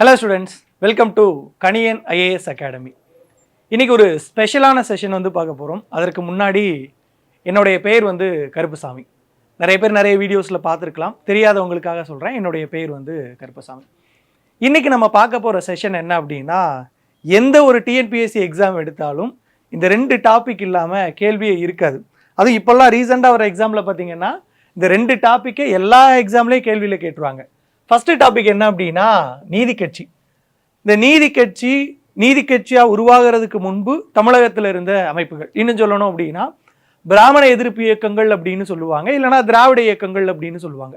Hello students welcome to Kaniyan IAS academy இன்றைக்கி ஒரு ஸ்பெஷலான செஷன் வந்து பார்க்க போகிறோம் அதற்கு முன்னாடி என்னுடைய பெயர் வந்து கருப்புசாமி. நிறைய பேர் நிறைய வீடியோஸில் பார்த்துருக்கலாம். தெரியாதவங்களுக்காக சொல்கிறேன் என்னுடைய பெயர் வந்து கருப்பசாமி. இன்றைக்கி நம்ம பார்க்க போகிற செஷன் என்ன அப்படின்னா எந்த ஒரு டிஎன்பிஎஸ்சி எக்ஸாம் எடுத்தாலும் இந்த ரெண்டு டாபிக் இல்லாமல் கேள்வியே இருக்காது. அதுவும் இப்போல்லாம் ரீசெண்டாக வர எக்ஸாமில் பார்த்தீங்கன்னா இந்த ரெண்டு டாப்பிக்கே எல்லா எக்ஸாம்லேயும் கேள்வியில் கேட்டுருவாங்க. ஃபஸ்ட்டு டாபிக் என்ன அப்படின்னா நீதி கட்சி. இந்த நீதி கட்சி நீதி கட்சியாக உருவாகிறதுக்கு முன்பு தமிழகத்தில் இருந்த அமைப்புகள். இன்னும் சொல்லணும் அப்படின்னா பிராமண எதிர்ப்பு இயக்கங்கள் அப்படின்னு சொல்லுவாங்க இல்லைனா திராவிட இயக்கங்கள் அப்படின்னு சொல்லுவாங்க.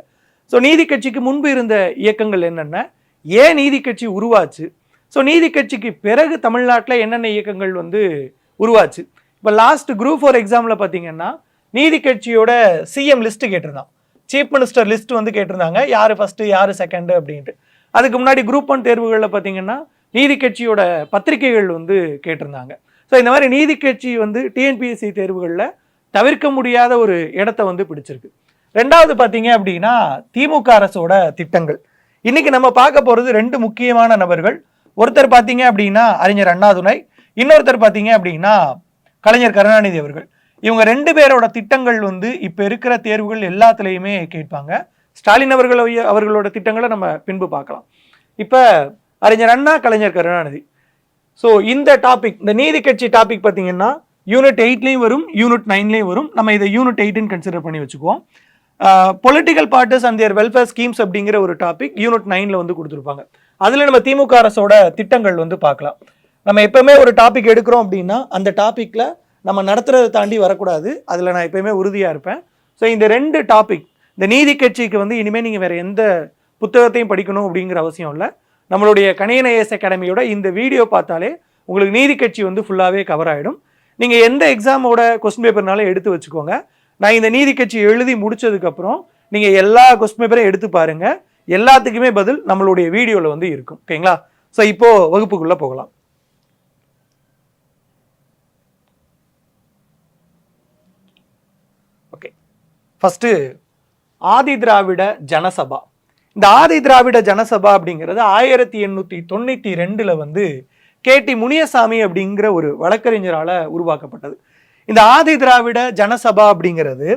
ஸோ நீதி கட்சிக்கு முன்பு இருந்த இயக்கங்கள் என்னென்ன? ஏன் நீதி கட்சி உருவாச்சு? ஸோ நீதி கட்சிக்கு பிறகு தமிழ்நாட்டில் என்னென்ன இயக்கங்கள் வந்து உருவாச்சு? இப்போ லாஸ்ட் குரூப் ஃபோர் எக்ஸாமில் பார்த்தீங்கன்னா நீதி கட்சியோட சிஎம் லிஸ்ட்டு கேட்டிருந்தான். சீஃப் மினிஸ்டர் லிஸ்ட் வந்து கேட்டிருந்தாங்க. யார் ஃபஸ்ட்டு யார் செகண்டு அப்படின்ட்டு. அதுக்கு முன்னாடி குரூப் ஒன் தேர்வுகளில் பார்த்தீங்கன்னா நீதி கட்சியோட பத்திரிகைகள் வந்து கேட்டிருந்தாங்க. ஸோ இந்த மாதிரி நீதி கட்சி வந்து டிஎன்பிஎஸ்சி தேர்வுகளில் தவிர்க்க முடியாத ஒரு இடத்த வந்து பிடிச்சிருக்கு. ரெண்டாவது பார்த்தீங்க அப்படின்னா திமுக அரசோட திட்டங்கள். இன்னைக்கு நம்ம பார்க்க போகிறது ரெண்டு முக்கியமான நபர்கள். ஒருத்தர் பார்த்தீங்க அப்படின்னா அறிஞர் அண்ணாதுரை இன்னொருத்தர் பார்த்தீங்க அப்படின்னா கலைஞர் கருணாநிதி அவர்கள். இவங்க ரெண்டு பேரோட திட்டங்கள் வந்து இப்போ இருக்கிற தேர்வுகள் எல்லாத்துலேயுமே கேட்பாங்க. ஸ்டாலின் அவர்கள் அவர்களோட திட்டங்களை நம்ம பின்பு பார்க்கலாம். இப்போ அறிஞர் அண்ணா கலைஞர் கருணாநிதி. ஸோ இந்த டாபிக் இந்த நீதி கட்சி டாபிக் பார்த்தீங்கன்னா யூனிட் எயிட்லேயும் வரும் யூனிட் நைன்லேயும் வரும். நம்ம இதை யூனிட் எயிட்டுன்னு கன்சிடர் பண்ணி வச்சுக்குவோம். Political parties and their welfare schemes அப்படிங்கிற ஒரு டாபிக் யூனிட் நைனில் வந்து கொடுத்துருப்பாங்க. அதில் நம்ம திமுக அரசோட திட்டங்கள் வந்து பார்க்கலாம். நம்ம எப்பவுமே ஒரு டாபிக் எடுக்கிறோம் அப்படின்னா அந்த டாப்பிக்கில் நம்ம நடத்துகிறத தாண்டி வரக்கூடாது. அதில் நான் எப்பயுமே உறுதியாக இருப்பேன். ஸோ இந்த ரெண்டு டாபிக் இந்த நீதி கட்சிக்கு வந்து இனிமேல் நீங்கள் வேறு எந்த புத்தகத்தையும் படிக்கணும் அப்படிங்கிற அவசியம் இல்லை. நம்மளுடைய கணியன் அகாடமியோட இந்த வீடியோ பார்த்தாலே உங்களுக்கு நீதி கட்சி வந்து ஃபுல்லாகவே கவர் ஆகிடும் நீங்கள் எந்த எக்ஸாமோட கொஸ்டின் பேப்பர்னாலும் எடுத்து வச்சுக்கோங்க. நான் இந்த நீதி கட்சி எழுதி முடிச்சதுக்கப்புறம் நீங்கள் எல்லா கொஸ்டின் பேப்பரையும் எடுத்து பாருங்கள் எல்லாத்துக்குமே பதில் நம்மளுடைய வீடியோவில் வந்து இருக்கும். ஓகேங்களா? ஸோ இப்போது வகுப்புக்குள்ளே போகலாம் ஓகே ஃபஸ்ட்டு ஆதி திராவிட ஜனசபா. இந்த ஆதி திராவிட ஜனசபா அப்படிங்கிறது ஆயிரத்தி எண்ணூற்றி தொண்ணூற்றி ரெண்டில் வந்து கேடி முனியசாமி அப்படிங்கிற ஒரு வழக்கறிஞரால் உருவாக்கப்பட்டது. இந்த ஆதி திராவிட ஜனசபா அப்படிங்கிறது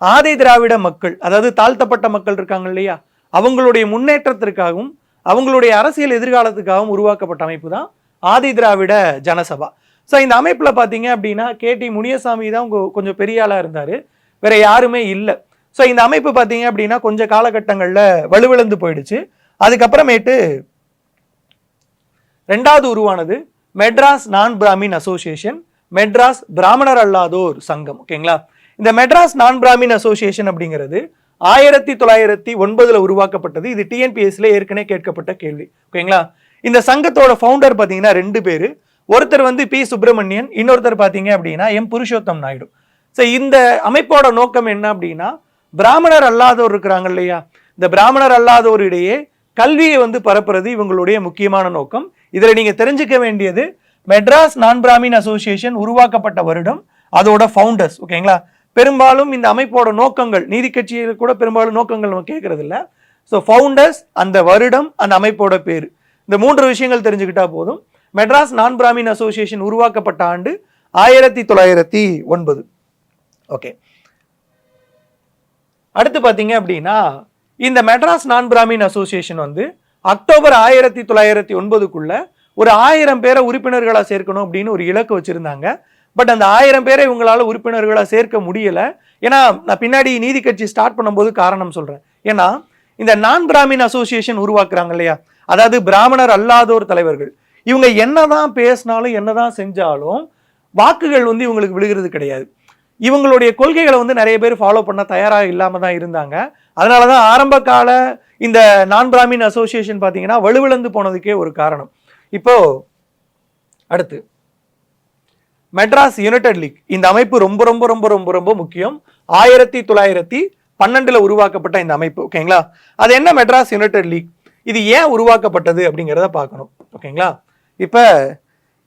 ஆதி திராவிட மக்கள் அதாவது தாழ்த்தப்பட்ட மக்கள் இருக்காங்க இல்லையா? அவங்களுடைய முன்னேற்றத்திற்காகவும் அவங்களுடைய அரசியல் எதிர்காலத்துக்காகவும் உருவாக்கப்பட்ட அமைப்பு தான் ஆதி திராவிட ஜனசபா. ஸோ இந்த அமைப்பில் பார்த்தீங்க அப்படின்னா கேடி முனியசாமி தான் கொஞ்சம் பெரிய ஆளாக இருந்தார். வேற யாருமே இல்லை. ஸோ இந்த அமைப்பு பார்த்தீங்க அப்படின்னா கொஞ்சம் காலகட்டங்களில் வலுவிழந்து போயிடுச்சு. அதுக்கப்புறமேட்டு ரெண்டாவது உருவானது மெட்ராஸ் நான் பிராமின் அசோசியேஷன் மெட்ராஸ் பிராமணர் அல்லாதோர் சங்கம் ஓகேங்களா இந்த மெட்ராஸ் நான் பிராமின் அசோசியேஷன் அப்படிங்கிறது ஆயிரத்தி தொள்ளாயிரத்தி ஒன்பதுல உருவாக்கப்பட்டது. இது டிஎன்பிஎஸ்ல ஏற்கனவே கேட்கப்பட்ட கேள்வி ஓகேங்களா இந்த சங்கத்தோட ஃபவுண்டர் பார்த்தீங்கன்னா ரெண்டு பேர். ஒருத்தர் வந்து பி சுப்பிரமணியன் இன்னொருத்தர் பார்த்தீங்க அப்படின்னா எம் புருஷோத்தம் நாயுடு ஸோ இந்த அமைப்போட நோக்கம் என்ன அப்படின்னா பிராமணர் அல்லாதோர் இருக்கிறாங்க இல்லையா? இந்த பிராமணர் அல்லாதோரிடையே கல்வியை வந்து பரப்புறது இவங்களுடைய முக்கியமான நோக்கம். இதில் நீங்கள் தெரிஞ்சுக்க வேண்டியது மெட்ராஸ் நான் பிராமின் அசோசியேஷன் உருவாக்கப்பட்ட வருடம் அதோட ஃபவுண்டர்ஸ் ஓகேங்களா பெரும்பாலும் இந்த அமைப்போட நோக்கங்கள் நீதி கட்சியில் கூட பெரும்பாலும் நோக்கங்கள் நம்ம கேட்கறது இல்லை ஸோ ஃபவுண்டர்ஸ் அந்த வருடம் அந்த அமைப்போட பேர். இந்த மூன்று விஷயங்கள் தெரிஞ்சுக்கிட்டா போதும். மெட்ராஸ் நான் பிராமின் அசோசியேஷன் உருவாக்கப்பட்ட ஆண்டு ஆயிரத்தி தொள்ளாயிரத்தி ஒன்பது. ஓகே அடுத்து பார்த்தீங்க அப்படின்னா இந்த மெட்ராஸ் நான் பிராமின் அசோசியேஷன் வந்து அக்டோபர் ஆயிரத்தி தொள்ளாயிரத்தி ஒன்பதுக்குள்ள ஒரு ஆயிரம் பேரை உறுப்பினர்களாக சேர்க்கணும் அப்படின்னு ஒரு இலக்கு வச்சிருந்தாங்க. பட் அந்த ஆயிரம் பேரை இவங்களால் உறுப்பினர்களாக சேர்க்க முடியலை. ஏன்னா நான் பின்னாடி நீதி கட்சி ஸ்டார்ட் பண்ணும்போது காரணம் சொல்கிறேன் ஏன்னா இந்த நான் பிராமின் அசோசியேஷன் உருவாக்குறாங்க இல்லையா? அதாவது பிராமணர் அல்லாதோர் தலைவர்கள். இவங்க என்னதான் பேசினாலும் என்னதான் செஞ்சாலும் வாக்குகள் வந்து இவங்களுக்கு விழுகிறது கிடையாது. இவங்களுடைய கொள்கைகளை வந்து நிறைய பேர் ஃபாலோ பண்ண தயாராக இல்லாமல் தான் இருந்தாங்க. அதனால தான் ஆரம்ப கால இந்த நான் பிராமின் அசோசியேஷன் பார்த்தீங்கன்னா வலுவிழந்து போனதுக்கே ஒரு காரணம். இப்போ அடுத்து மெட்ராஸ் யுனைடெட் லீக் இந்த அமைப்பு ரொம்ப ரொம்ப ரொம்ப ரொம்ப ரொம்ப முக்கியம். ஆயிரத்தி தொள்ளாயிரத்தி பன்னெண்டில் உருவாக்கப்பட்ட இந்த அமைப்பு ஓகேங்களா அது என்ன மெட்ராஸ் யுனைடெட் லீக் இது ஏன் உருவாக்கப்பட்டது அப்படிங்கிறத பார்க்கணும் ஓகேங்களா இப்போ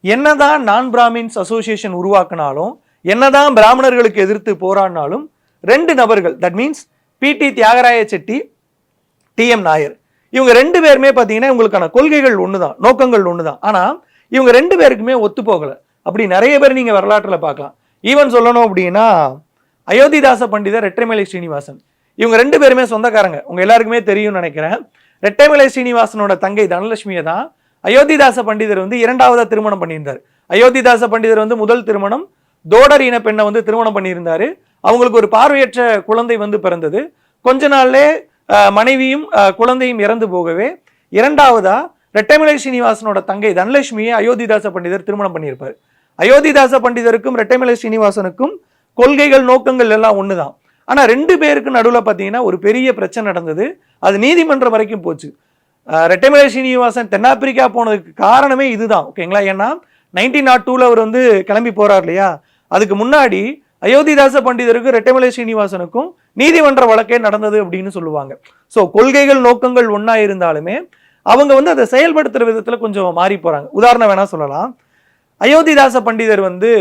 என்னதான் நான் பிராமின்ஸ் அசோசியேஷன் உருவாக்குனாலும் என்னதான் பிராமணர்களுக்கு எதிர்த்து போராடினாலும் ரெண்டு நபர்கள் தட் மீன்ஸ் பிடி தியாகராய செட்டி டிஎம் நாயர். இவங்க ரெண்டு பேருமே பார்த்தீங்கன்னா இவங்களுக்கான கொள்கைகள் ஒன்று தான் நோக்கங்கள் ஒன்று தான் ஆனால் இவங்க ரெண்டு பேருக்குமே ஒத்து போகலை. அப்படி நிறைய பேர் நீங்கள் வரலாற்றில் பார்க்கலாம். ஈவன் சொல்லணும் அப்படின்னா அயோத்திதாச பண்டிதர் ரெட்டைமலை ஸ்ரீனிவாசன் இவங்க ரெண்டு பேருமே சொந்தக்காரங்க. உங்கள் எல்லாருக்குமே தெரியும்னு நினைக்கிறேன். ரெட்டைமலை ஸ்ரீனிவாசனோட தங்கை தனலட்சுமியை தான் அயோத்திதாச பண்டிதர் வந்து இரண்டாவதாக திருமணம் பண்ணியிருந்தார். அயோத்திதாச பண்டிதர் வந்து முதல் திருமணம் தோடர் இன பெண்ணை வந்து திருமணம் பண்ணியிருந்தாரு. அவங்களுக்கு ஒரு பார்வையற்ற குழந்தை வந்து பிறந்தது. கொஞ்ச நாள்லே மனைவியும் குழந்தையும் இறந்து போகவே இரண்டாவதா ரெட்டைமலை ஸ்ரீனிவாசனோட தங்கை தனலட்சுமியை அயோத்திதாச பண்டிதர் திருமணம் பண்ணியிருப்பார். அயோத்திதாச பண்டிதருக்கும் ரெட்டைமலை ஸ்ரீனிவாசனுக்கும் கொள்கைகள் நோக்கங்கள் எல்லாம் ஒன்று தான் ஆனால் ரெண்டு பேருக்கு நடுவில் பார்த்தீங்கன்னா ஒரு பெரிய பிரச்சனை நடந்தது. அது நீதிமன்றம் வரைக்கும் போச்சு. ரெட்டைமலை ஸ்ரீனிவாசன் தென்னாப்பிரிக்கா போனதுக்கு காரணமே இதுதான் ஓகேங்களா? ஏன்னா நைன்டீன் நாட் டூவில் அவர் வந்து கிளம்பி போகிறார் இல்லையா? அதுக்கு முன்னாடி அயோத்திதாச பண்டிதருக்கு ரெட்டைமலை ஸ்ரீனிவாசனுக்கும் நீதிமன்ற வழக்கே நடந்தது அப்படின்னு சொல்லுவாங்க. ஸோ கொள்கைகள் நோக்கங்கள் ஒன்றா இருந்தாலுமே அவங்க வந்து அதை செயல்படுத்துகிற விதத்தில் கொஞ்சம் மாறி போகிறாங்க உதாரணம் வேணால் சொல்லலாம். அயோத்திதாச பண்டிதர் வந்து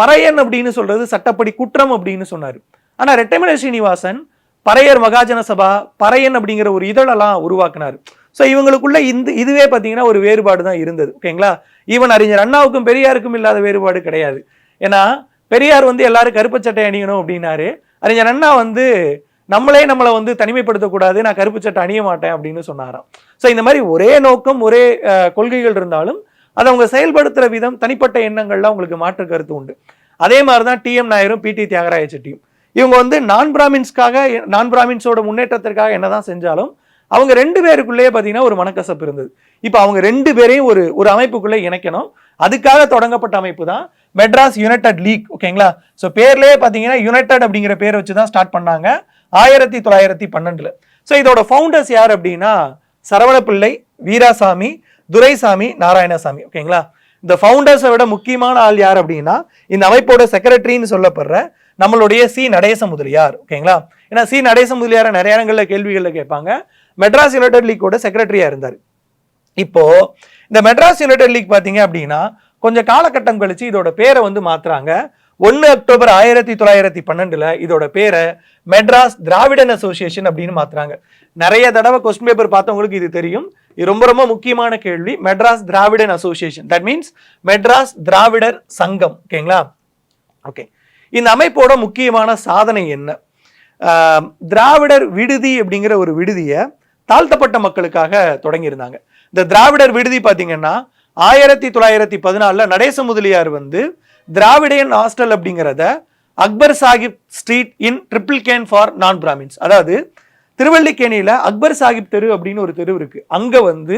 பறையன் அப்படின்னு சொல்கிறது சட்டப்படி குற்றம் அப்படின்னு சொன்னார். ஆனால் ரெட்டைமலை ஸ்ரீனிவாசன் பறையர் மகாஜன சபா பறையன் அப்படிங்கிற ஒரு இதழெல்லாம் உருவாக்குனார். ஸோ இவங்களுக்குள்ள இந்த இதுவே பார்த்தீங்கன்னா ஒரு வேறுபாடு தான் இருந்தது. ஓகேங்களா? ஈவன் அறிஞர் அண்ணாவுக்கும் பெரியாருக்கும் இல்லாத வேறுபாடு கிடையாது. ஏன்னா பெரியார் வந்து எல்லாரும் கருப்பு சட்டை அணியணும் அப்படின்னாரு. அறிஞர் அண்ணா வந்து நம்மளே நம்மளை வந்து தனிமைப்படுத்தக்கூடாது நான் கருப்பு சட்டை அணிய மாட்டேன் அப்படின்னு சொன்னாராம். ஸோ இந்த மாதிரி ஒரே நோக்கம் ஒரே கொள்கைகள் இருந்தாலும் அதை அவங்க செயல்படுத்துகிற விதம் தனிப்பட்ட எண்ணங்கள்லாம் உங்களுக்கு மாற்று கருத்து உண்டு. அதே மாதிரி தான் டிஎம் நாயரும் பிடி தியாகராய செட்டியும் இவங்க வந்து நான் பிராமின்ஸ்க்காக நான் பிராமின்ஸோட முன்னேற்றத்திற்காக என்னதான் செஞ்சாலும் அவங்க ரெண்டு பேருக்குள்ளேயே பார்த்தீங்கன்னா ஒரு மனக்கசப்பு இருந்தது. இப்போ அவங்க ரெண்டு பேரையும் ஒரு ஒரு அமைப்புக்குள்ளே இணைக்கணும். அதுக்காக தொடங்கப்பட்ட அமைப்பு தான் மெட்ராஸ் யுனைடெட் லீக் ஓகேங்களா? ஸோ பேர்லேயே பார்த்தீங்கன்னா யுனைடெட் அப்படிங்கிற பேர் வச்சு தான் ஸ்டார்ட் பண்ணாங்க. ஆயிரத்தி தொள்ளாயிரத்தி பன்னெண்டுல. ஸோ இதோட ஃபவுண்டர்ஸ் யார் அப்படின்னா சரவணப்பிள்ளை வீராசாமி துரைசாமி நாராயணசாமி ஓகேங்களா? இந்த ஃபவுண்டர்ஸை விட முக்கியமான ஆள் யார் அப்படின்னா இந்த அமைப்போட செக்ரட்டரின்னு சொல்லப்படுற நம்மளுடைய சி. நடேச முதலியார் ஓகேங்களா? ஏன்னா சி. நடேச முதலியாரை நிறைய இடங்களில் கேள்விகளில் கேட்பாங்க. மெட்ராஸ் யுனைடெட் லீக்கோட செக்ரட்டரியா இருந்தார்? இப்போ இந்த மெட்ராஸ் யுனைடெட் லீக் பார்த்தீங்க அப்படின்னா கொஞ்சம் காலகட்டம் கழிச்சு இதோட பேரை வந்து மாத்துறாங்க. ஒன்று அக்டோபர் ஆயிரத்தி தொள்ளாயிரத்தி பன்னெண்டில் இதோட பேரை மெட்ராஸ் திராவிடன் அசோசியேஷன் அப்படின்னு மாத்துறாங்க. நிறைய தடவை கொஸ்டின் பேப்பர் பார்த்தவங்களுக்கு இது தெரியும். இது ரொம்ப ரொம்ப முக்கியமான கேள்வி. Madras Dravidan association. That means Madras Dravidar Sangam. ஓகேங்களா? ஓகே. இந்த அமைப்போட முக்கியமான சாதனை என்ன? திராவிடர் விடுதி அப்படிங்கிற ஒரு விடுதியை தாழ்த்தப்பட்ட மக்களுக்காக தொடங்கியிருந்தாங்க. இந்த திராவிடர் விடுதி பார்த்தீங்கன்னா ஆயிரத்தி தொள்ளாயிரத்தி பதினாலில் நடேச முதலியார் வந்து திராவிடையன் ஹாஸ்டல் அப்படிங்கிறத Akbar Sahib street in Triplicane for non Brahmins. அதாவது திருவள்ளிக்கேணியில் அக்பர் சாஹிப் தெரு அப்படின்னு ஒரு தெரு இருக்குது அங்கே வந்து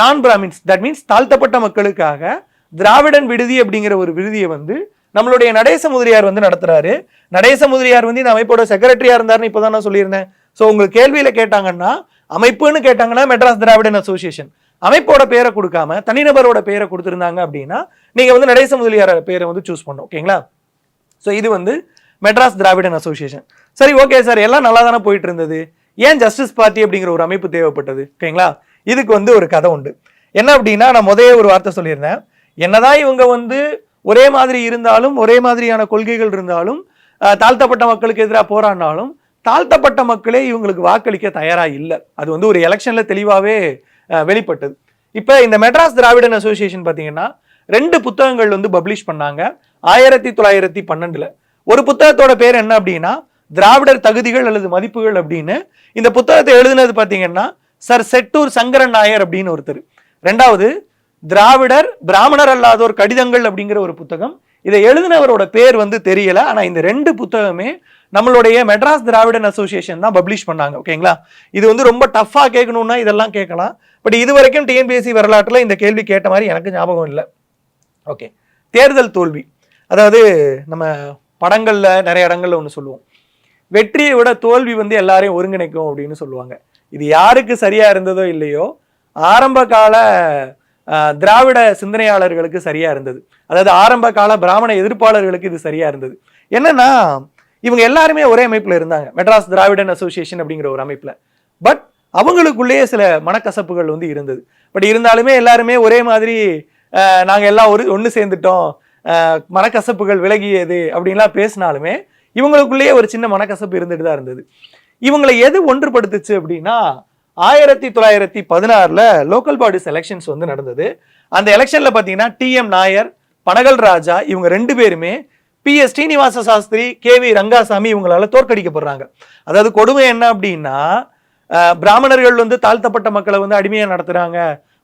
நான் பிராமின்ஸ். தட் மீன்ஸ் தாழ்த்தப்பட்ட மக்களுக்காக திராவிடன் விடுதி அப்படிங்கிற ஒரு விடுதியை வந்து நம்மளுடைய நடேச முதலியார் வந்து நடத்துறாரு. நடேச முதலியார் வந்து இந்த அமைப்போட செக்ரட்டரியா இருந்தாருன்னு இப்போதான் நான் சொல்லியிருந்தேன். ஸோ உங்களுக்கு கேள்வியில கேட்டாங்கன்னா அமைப்புன்னு கேட்டாங்கன்னா மெட்ராஸ் திராவிடன் அசோசியேஷன். அமைப்போட பேரை கொடுக்காம தனிநபரோட பேரை கொடுத்துருந்தாங்க அப்படின்னா நீங்கள் வந்து நடேச முதலியார் பேரை வந்து சூஸ் பண்ணோம் ஓகேங்களா? ஸோ இது வந்து மெட்ராஸ் திராவிடன் அசோசியேஷன். சரி ஓகே சார் எல்லாம் நல்லா தானே போயிட்டு இருந்தது ஏன் ஜஸ்டிஸ் பார்ட்டி அப்படிங்கிற ஒரு அமைப்பு தேவைப்பட்டது ஓகேங்களா? இதுக்கு வந்து ஒரு கதை உண்டு. என்ன அப்படின்னா நான் முதலே ஒரு வார்த்தை சொல்லியிருந்தேன். என்னதான் இவங்க வந்து ஒரே மாதிரி இருந்தாலும் ஒரே மாதிரியான கொள்கைகள் இருந்தாலும் தாழ்த்தப்பட்ட மக்களுக்கு எதிராக போராடினாலும் தாழ்த்தப்பட்ட மக்களே இவங்களுக்கு வாக்களிக்க தயாராக இல்லை. அது வந்து ஒரு எலெக்ஷனில் தெளிவாகவே வெளிப்பட்டது. இப்போ இந்த மெட்ராஸ் திராவிடன் அசோசியேஷன் பார்த்தீங்கன்னா ரெண்டு புத்தகங்கள் வந்து பப்ளிஷ் பண்ணாங்க. ஆயிரத்தி தொள்ளாயிரத்தி பன்னெண்டில். ஒரு புத்தகத்தோட பேர் என்ன அப்படின்னா திராவிடர் தகுதிகள் அல்லது மதிப்புகள் அப்படின்னு. இந்த புத்தகத்தை எழுதினது பார்த்தீங்கன்னா சர் செட்டூர் சங்கரன் நாயர் அப்படின்னு ஒருத்தர். ரெண்டாவது திராவிடர் பிராமணர் அல்லாதோர் கடிதங்கள் அப்படிங்கிற ஒரு புத்தகம். இதை எழுதினவரோட பேர் வந்து தெரியல. ஆனால் இந்த ரெண்டு புத்தகமே நம்மளுடைய மெட்ராஸ் திராவிடன் அசோசியேஷன் தான் பப்ளிஷ் பண்ணாங்க ஓகேங்களா இது வந்து ரொம்ப டஃப்பாக கேட்கணும்னா இதெல்லாம் கேட்கலாம். பட் இது வரைக்கும் டிஎன்பிஎஸ்சி வரலாற்றில் இந்த கேள்வி கேட்ட மாதிரி எனக்கு ஞாபகம் இல்லை. ஓகே தேர்தல் தோல்வி. அதாவது நம்ம படங்களில் நிறைய இடங்களில் ஒன்று சொல்லுவோம். வெற்றியை விட தோல்வி வந்து எல்லாரையும் ஒருங்கிணைக்கும் அப்படின்னு சொல்லுவாங்க. இது யாருக்கு சரியாக இருந்ததோ இல்லையோ ஆரம்ப கால திராவிட சிந்தனையாளர்களுக்கு சரியாக இருந்தது. அதாவது ஆரம்ப கால பிராமண எதிர்ப்பாளர்களுக்கு இது சரியாக இருந்தது. என்னன்னா இவங்க எல்லாருமே ஒரே அமைப்பில் இருந்தாங்க. மெட்ராஸ் திராவிடன் அசோசியேஷன் அப்படிங்கிற ஒரு அமைப்பில். பட் அவங்களுக்குள்ளேயே சில மனக்கசப்புகள் வந்து இருந்தது. பட் இருந்தாலுமே எல்லாருமே ஒரே மாதிரி நாங்கள் எல்லாம் ஒரு ஒன்று சேர்ந்துட்டோம். மனக்கசப்புகள் விலகியது அப்படின்லாம் பேசினாலுமே இவங்களுக்குள்ளேயே ஒரு சின்ன மனக்கசப்பு இருந்துட்டு தான் இருந்தது. இவங்களை எது ஒன்றுபடுத்துச்சு அப்படின்னா ஆயிரத்தி தொள்ளாயிரத்தி பதினாறில் லோக்கல் பாடிஸ் எலெக்ஷன்ஸ் வந்து நடந்தது. அந்த எலெக்ஷனில் பார்த்தீங்கன்னா டிஎம் நாயர் பனகல் ராஜா இவங்க ரெண்டு பேருமே P S Srinivasa Sastri K V Rangaswami இவங்களால தோற்கடிக்கப்படுறாங்க. அதாவது கொடுமை என்ன அப்படின்னா பிராமணர்கள் வந்து தாழ்த்தப்பட்ட மக்களை வந்து அடிமையாக நடத்துகிறாங்க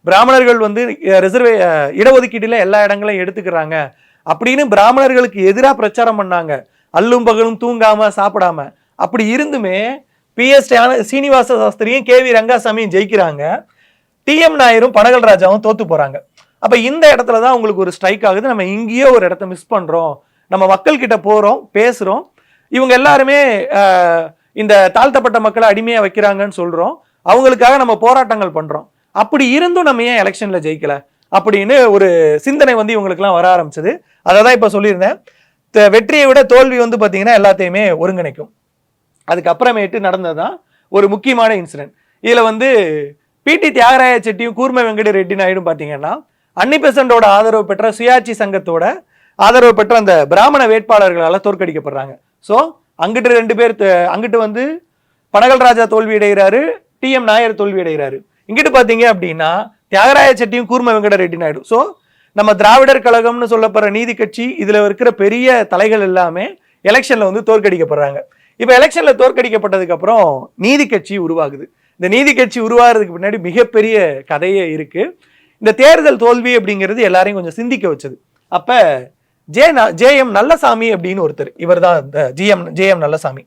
பிராமணர்கள் வந்து ரிசர்வே இடஒதுக்கீட்டில் எல்லா இடங்களையும் எடுத்துக்கிறாங்க. அப்படின்னு பிராமணர்களுக்கு எதிராக பிரச்சாரம் பண்ணாங்க. அல்லும் பகலும் தூங்காமல் சாப்பிடாம. அப்படி இருந்துமே பிஎஸ் சீனிவாச சாஸ்திரியும் கே வி ரங்காசாமியும் ஜெயிக்கிறாங்க. டிஎம் நாயரும் பனகல் ராஜாவும் தோத்து போகிறாங்க அப்போ இந்த இடத்துல தான் உங்களுக்கு ஒரு ஸ்ட்ரைக் ஆகுது. நம்ம இங்கேயோ ஒரு இடத்த மிஸ் பண்ணுறோம் நம்ம மக்கள் கிட்ட பேசுகிறோம் இவங்க எல்லாருமே இந்த தாழ்த்தப்பட்ட மக்களை அடிமையாக வைக்கிறாங்கன்னு சொல்கிறோம் அவங்களுக்காக நம்ம போராட்டங்கள் பண்ணுறோம் அப்படி இருந்தும் நம்ம ஏன் எலெக்ஷனில் ஜெயிக்கல? அப்படின்னு ஒரு சிந்தனை வந்து இவங்களுக்குலாம் வர ஆரம்பிச்சது. அதை தான் இப்போ சொல்லியிருந்தேன். த- வெற்றியை விட தோல்வி வந்து பார்த்தீங்கன்னா எல்லாத்தையுமே ஒருங்கிணைக்கும். அதுக்கப்புறமேட்டு நடந்ததுதான் ஒரு முக்கியமான இன்சிடென்ட். இதில் வந்து பிடி தியாகராய செட்டியும் கூர்ம வெங்கட ரெட்டி நாயுடும் பார்த்தீங்கன்னா அன்னி பெசண்டோட ஆதரவு பெற்ற சுயாட்சி சங்கத்தோட ஆதரவு பெற்ற அந்த பிராமண வேட்பாளர்களால் தோற்கடிக்கப்படுறாங்க. ஸோ அங்கிட்டு ரெண்டு பேர் அங்கிட்டு வந்து பனகல் ராஜா தோல்வி அடைகிறாரு டிஎம் நாயர் தோல்வி அடைகிறாரு. இங்கிட்டு பார்த்தீங்க அப்படின்னா தியாகராய செட்டியும் கூர்ம வெங்கட ரெட்டி நாயுடு. ஸோ நம்ம திராவிடர் கழகம்னு சொல்லப்படுற நீதி கட்சி இதில் இருக்கிற பெரிய தலைகள் எல்லாமே எலெக்ஷனில் வந்து தோற்கடிக்கப்படுறாங்க. இப்போ எலெக்ஷனில் தோற்கடிக்கப்பட்டதுக்கப்புறம் நீதி கட்சி உருவாகுது. இந்த நீதி கட்சி உருவாகிறதுக்கு பின்னாடி மிகப்பெரிய கதையே இருக்குது இந்த தேர்தல் தோல்வி அப்படிங்கிறது எல்லாரையும் கொஞ்சம் சிந்திக்க வச்சது. அப்போ ஜே ந- ஜேஎம் நல்லசாமி அப்படின்னு ஒருத்தர். இவர் தான் இந்த ஜிஎம் ஜேஎம் நல்லசாமி.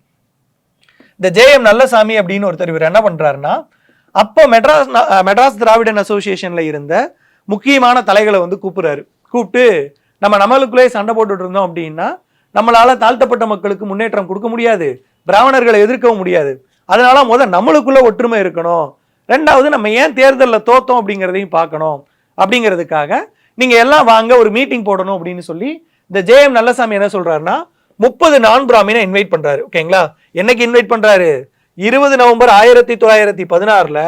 இந்த ஜேஎம் நல்லசாமி அப்படின்னு ஒருத்தர் இவர் என்ன பண்றாருன்னா அப்போ மெட்ராஸ் மெட்ராஸ் திராவிடன் அசோசியேஷன்ல இருந்த முக்கியமான தலைகளை வந்து கூப்பிடுறாரு கூப்பிட்டு நம்ம நம்மளுக்குள்ளே சண்டை போட்டுட்டு இருந்தோம் அப்படின்னா நம்மளால தாழ்த்தப்பட்ட மக்களுக்கு முன்னேற்றம் கொடுக்க முடியாது. பிராமணர்களை எதிர்க்கவும் முடியாது. அதனால முதல் நம்மளுக்குள்ள ஒற்றுமை இருக்கணும். ரெண்டாவது நம்ம ஏன் தேர்தலில் தோத்தோம் அப்படிங்கிறதையும் பார்க்கணும். அப்படிங்கிறதுக்காக நீங்கள் எல்லாம் வாங்க ஒரு மீட்டிங் போடணும் அப்படின்னு சொல்லி இந்த ஜேஎம் நல்லசாமி என்ன சொல்கிறாருன்னா முப்பது நான் பிராமினை இன்வைட் பண்ணுறாரு ஓகேங்களா என்னைக்கு இன்வைட் பண்ணுறாரு இருபது நவம்பர் ஆயிரத்தி தொள்ளாயிரத்தி பதினாறில்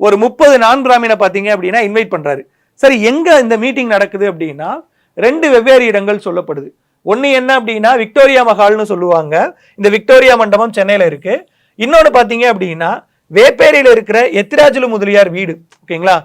ஒரு முப்பது நான் பிராமினை பார்த்தீங்க அப்படின்னா இன்வைட் பண்ணுறாரு சரி எங்கே இந்த மீட்டிங் நடக்குது அப்படின்னா ரெண்டு வெவ்வேறு இடங்கள் சொல்லப்படுது. ஒன்று என்ன அப்படின்னா விக்டோரியா மஹால்னு சொல்லுவாங்க. இந்த விக்டோரியா மண்டபம் சென்னையில் இருக்குது இன்னொன்று பார்த்தீங்க அப்படின்னா வேப்பேரியில இருக்கிற எத்திராஜுலு முதலியார் வீடு. ஓகேங்களா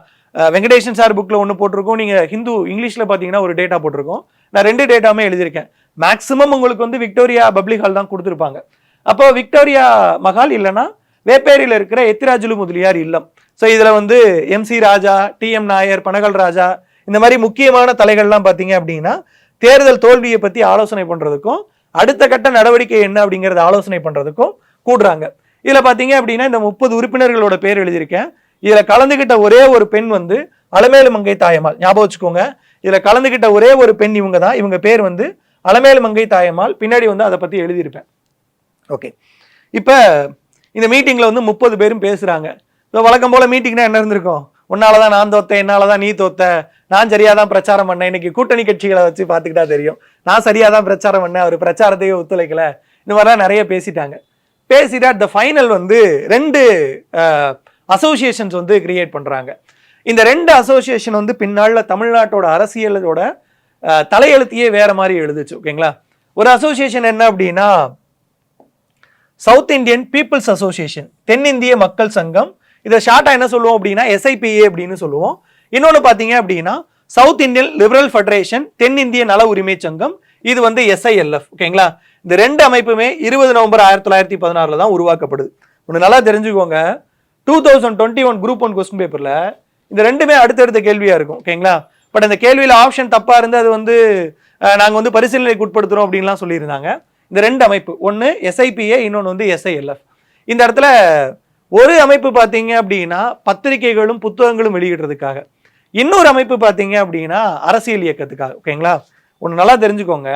வெங்கடேஷன் சார் புக்கில் ஒன்று போட்டிருக்கோம். நீங்கள் ஹிந்து இங்கிலீஷில் பார்த்தீங்கன்னா ஒரு டேட்டா போட்டிருக்கோம். நான் ரெண்டு டேட்டாவுமே எழுதியிருக்கேன். மேக்ஸிமம் உங்களுக்கு வந்து விக்டோரியா பப்ளிக் ஹால் தான் கொடுத்துருப்பாங்க. அப்போ விக்டோரியா மஹால் இல்லைன்னா வேப்பேரியில் இருக்கிற எத்திராஜுலு முதலியார் இல்லம். ஸோ இதில் வந்து M C Raja T M Nair Panagal Raja இந்த மாதிரி முக்கியமான தலைகள்லாம் பார்த்தீங்க அப்படின்னா தேர்தல் தோல்வியை பற்றி ஆலோசனை பண்ணுறதுக்கும் அடுத்த கட்ட நடவடிக்கை என்ன அப்படிங்கிறத ஆலோசனை பண்ணுறதுக்கும் கூடுறாங்க. இதில் பார்த்தீங்க அப்படின்னா இந்த முப்பது உறுப்பினர்களோட பேர் எழுதியிருக்கேன். இதில் கலந்துகிட்ட ஒரே ஒரு பெண் வந்து அலமேலு மங்கை தாயம்மாள். ஞாபகம் வச்சுக்கோங்க. இதில் கலந்துகிட்ட ஒரே ஒரு பெண் இவங்க தான் இவங்க பேர் வந்து அலமேலு மங்கை தாயம்மாள். பின்னாடி வந்து அதை பற்றி எழுதியிருப்பேன். ஓகே. இப்போ இந்த மீட்டிங்கில் வந்து முப்பது பேரும் பேசுகிறாங்க இப்போ வழக்கம் போல் மீட்டிங்னா என்ன இருந்திருக்கும்? உன்னால தான் நான் தோத்தேன் என்னால் தான் நீ தோத்த. நான் சரியாக தான் பிரச்சாரம் பண்ணேன். இன்னைக்கு கூட்டணி கட்சிகளை வச்சு பார்த்துக்கிட்டா தெரியும். நான் சரியாக தான் பிரச்சாரம் பண்ணேன். அவர் பிரச்சாரத்தையே ஒத்துழைக்கல. இந்த மாதிரிலாம் நிறைய பேசிட்டாங்க. பேசிட்டு அட் த ஃபைனல் வந்து ரெண்டு அசோசியேஷன்ஸ் வந்து கிரியேட் பண்ணுறாங்க இந்த ரெண்டு அசோசியேஷன் வந்து பின்னால் தமிழ்நாட்டோட அரசியலோட தலையெழுத்தையே வேற மாதிரி எழுதுச்சு ஓகேங்களா? ஒரு அசோசியேஷன் என்ன அப்படின்னா சவுத் இந்தியன் பீப்புள்ஸ் அசோசியேஷன் தென்னிந்திய மக்கள் சங்கம். இதை ஷார்ட்டாக என்ன சொல்லுவோம் அப்படின்னா எஸ்ஐபிஏ அப்படின்னு சொல்லுவோம். இன்னொன்று பார்த்தீங்க அப்படின்னா சவுத் இந்தியன் லிபரல் ஃபெடரேஷன் தென்னிந்திய நல உரிமை சங்கம். இது வந்து எஸ்ஐஎல்எஃப் ஓகேங்களா? இந்த ரெண்டு அமைப்புமே இருபது நவம்பர் ஆயிரத்தி தொள்ளாயிரத்தி பதினாறில் தான் உருவாக்கப்படுது. ஒன்று நல்லா தெரிஞ்சுக்கோங்க. Two thousand twenty one group one question பேப்பரில் இந்த ரெண்டுமே அடுத்தடுத்த கேள்வியாக இருக்கும் ஓகேங்களா? பட் அந்த கேள்வியில் ஆப்ஷன் தப்பாக இருந்து அது வந்து நாங்கள் வந்து பரிசீலனைக்கு உட்படுத்துகிறோம் அப்படின்லாம் சொல்லியிருந்தாங்க. இந்த ரெண்டு அமைப்பு ஒன்று எஸ்ஐபிஏ இன்னொன்று வந்து எஸ்ஐஎல்எஃப் இந்த இடத்துல ஒரு அமைப்பு பார்த்தீங்க அப்படின்னா பத்திரிகைகளும் புத்தகங்களும் வெளியிடுறதுக்காக. இன்னொரு அமைப்பு பார்த்தீங்க அப்படின்னா அரசியல் இயக்கத்துக்காக ஓகேங்களா? ஒன்று நல்லா தெரிஞ்சுக்கோங்க.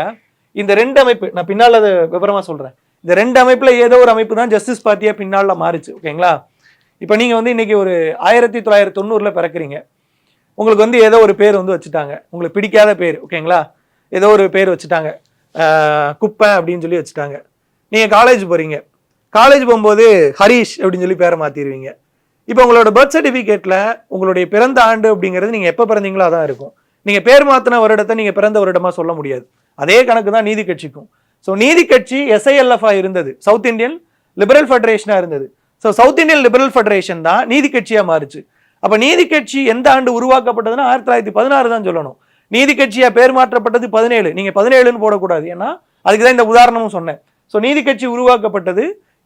இந்த ரெண்டு அமைப்பு நான் பின்னால் அதை விவரமாக சொல்கிறேன் இந்த ரெண்டு அமைப்பில் ஏதோ ஒரு அமைப்பு தான் ஜஸ்டிஸ் பார்ட்டியாக பின்னால் மாறுச்சு ஓகேங்களா? இப்போ நீங்கள் வந்து இன்னைக்கு ஒரு ஆயிரத்தி தொள்ளாயிரத்தி தொண்ணூறில் பிறக்குறீங்க. உங்களுக்கு வந்து ஏதோ ஒரு பேர் வந்து வச்சுட்டாங்க. உங்களுக்கு பிடிக்காத பேர் ஓகேங்களா? ஏதோ ஒரு பேர் வச்சுட்டாங்க. குப்பை அப்படின்னு சொல்லி வச்சுட்டாங்க. நீங்கள் காலேஜ் போகிறீங்க காலேஜ் போகும்போது ஹரிஷ் அப்படின்னு சொல்லி பேரை மாற்றிடுவீங்க இப்போ உங்களோட பர்த் சர்டிஃபிகேட்டில் உங்களுடைய பிறந்த ஆண்டு அப்படிங்கிறது நீங்கள் எப்போ பிறந்தீங்களோ அதான் இருக்கும். நீங்கள் பேர் மாற்றின வருடத்தை நீங்கள் பிறந்த வருடமாக சொல்ல முடியாது. அதே கணக்கு தான் நீதி கட்சிக்கும். ஸோ நீதி கட்சி எஸ்ஐஎல்எஃப்ஆ இருந்தது. சவுத் இந்தியன் லிபரல் ஃபெடரேஷனாக இருந்தது. So South Indian liberal federation தான் நீதி கட்சியாக மாறுச்சு. அப்போ நீதி கட்சி எந்த ஆண்டு உருவாக்கப்பட்டதுன்னா ஆயிரத்தி தொள்ளாயிரத்தி பதினாறு தான் சொல்லணும். நீதி கட்சியாக பேர் மாற்றப்பட்டது பதினேழு. நீங்கள் பதினேழுன்னு போடக்கூடாது. ஏன்னா அதுக்கு தான் இந்த உதாரணமும் சொன்னேன். ஸோ நீதி கட்சி உருவாக்கப்பட்டது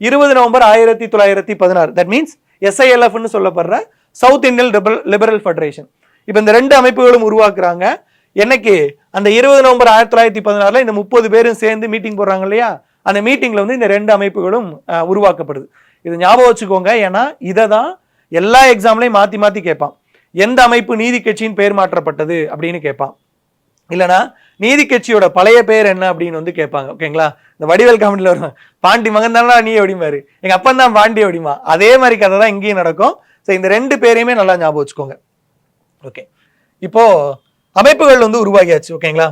இருபது நவம்பர் ஆயிரத்தி தொள்ளாயிரத்தி பதினாறு. தட் மீன்ஸ் எஸ்ஐஎல்எஃப்னு சொல்லப்படுற South Indian liberal liberal federation இப்போ இந்த ரெண்டு அமைப்புகளும் உருவாக்குறாங்க. என்னைக்கு? அந்த இருபது நவம்பர் ஆயிரத்தி தொள்ளாயிரத்தி பதினாறில் இந்த முப்பது பேரும் சேர்ந்து மீட்டிங் போடுறாங்க இல்லையா? அந்த மீட்டிங்கில் வந்து இந்த ரெண்டு அமைப்புகளும் உருவாக்கப்படுது. இது ஞாபகம் வச்சுக்கோங்க. ஏன்னா இதை தான் எல்லா எக்ஸாம்லையும் மாற்றி மாற்றி கேட்பான். எந்த அமைப்பு நீதி கட்சியின் பெயர் மாற்றப்பட்டது அப்படின்னு கேட்பான். இல்லைனா நீதி கட்சியோட பழைய பேர் என்ன அப்படின்னு வந்து கேட்பாங்க. ஓகேங்களா இந்த வடிவேல் காமெடியில் வரும் பாண்டி மகன் தானே நீ அப்படிமாரு எங்கள் அப்பன் தான் பாண்டி அப்படிமா அதே மாதிரி கதை தான் இங்கேயும் நடக்கும். ஸோ இந்த ரெண்டு பேரையுமே நல்லா ஞாபகம் வச்சுக்கோங்க. ஓகே இப்போது அமைப்புகள் வந்து உருவாகியாச்சு. ஓகேங்களா